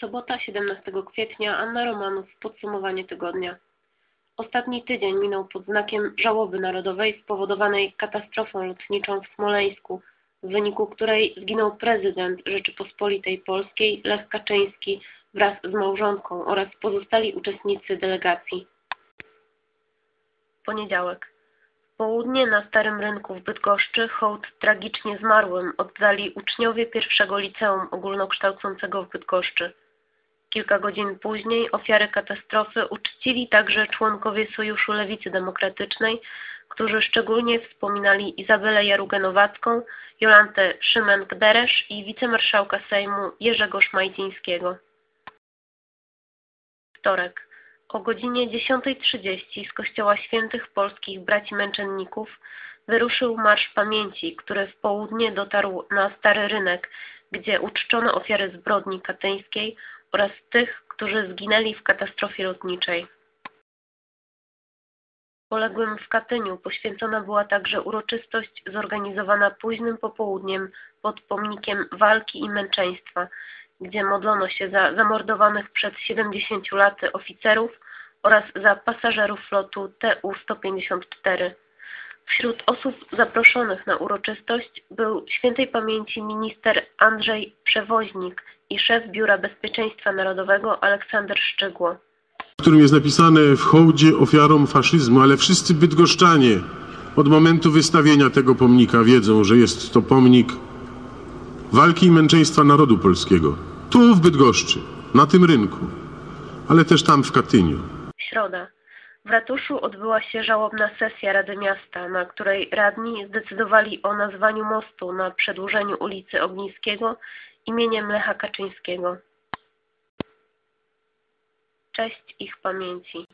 Sobota 17 kwietnia Anna Romanów Podsumowanie tygodnia. Ostatni tydzień minął pod znakiem żałoby narodowej spowodowanej katastrofą lotniczą w Smoleńsku, w wyniku której zginął prezydent Rzeczypospolitej Polskiej Lech Kaczyński wraz z małżonką oraz pozostali uczestnicy delegacji. Poniedziałek. W południe na Starym Rynku w Bydgoszczy hołd tragicznie zmarłym oddali uczniowie pierwszego liceum ogólnokształcącego w Bydgoszczy. Kilka godzin później ofiary katastrofy uczcili także członkowie Sojuszu Lewicy Demokratycznej, którzy szczególnie wspominali Izabelę Jarugenowacką, Jolantę Szymenk-Deresz i wicemarszałka Sejmu Jerzego Szmajdzińskiego. Wtorek. O godzinie 10.30 z Kościoła Świętych Polskich Braci Męczenników wyruszył Marsz Pamięci, który w południe dotarł na Stary Rynek, gdzie uczczono ofiary zbrodni katyńskiej oraz tych, którzy zginęli w katastrofie lotniczej. Poległym w Katyniu poświęcona była także uroczystość zorganizowana późnym popołudniem pod pomnikiem walki i męczeństwa, gdzie modlono się za zamordowanych przed 70 laty oficerów oraz za pasażerów flotu TU-154. Wśród osób zaproszonych na uroczystość był świętej pamięci minister Andrzej Przewoźnik i szef Biura Bezpieczeństwa Narodowego Aleksander Szczygło. w którym jest napisane w hołdzie ofiarom faszyzmu, ale wszyscy bydgoszczanie od momentu wystawienia tego pomnika wiedzą, że jest to pomnik walki i męczeństwa narodu polskiego. Tu w Bydgoszczy, na tym rynku, ale też tam w Katyniu. Środa. W ratuszu odbyła się żałobna sesja Rady Miasta, na której radni zdecydowali o nazwaniu mostu na przedłużeniu ulicy Ogniskiego imieniem Lecha Kaczyńskiego. Cześć ich pamięci.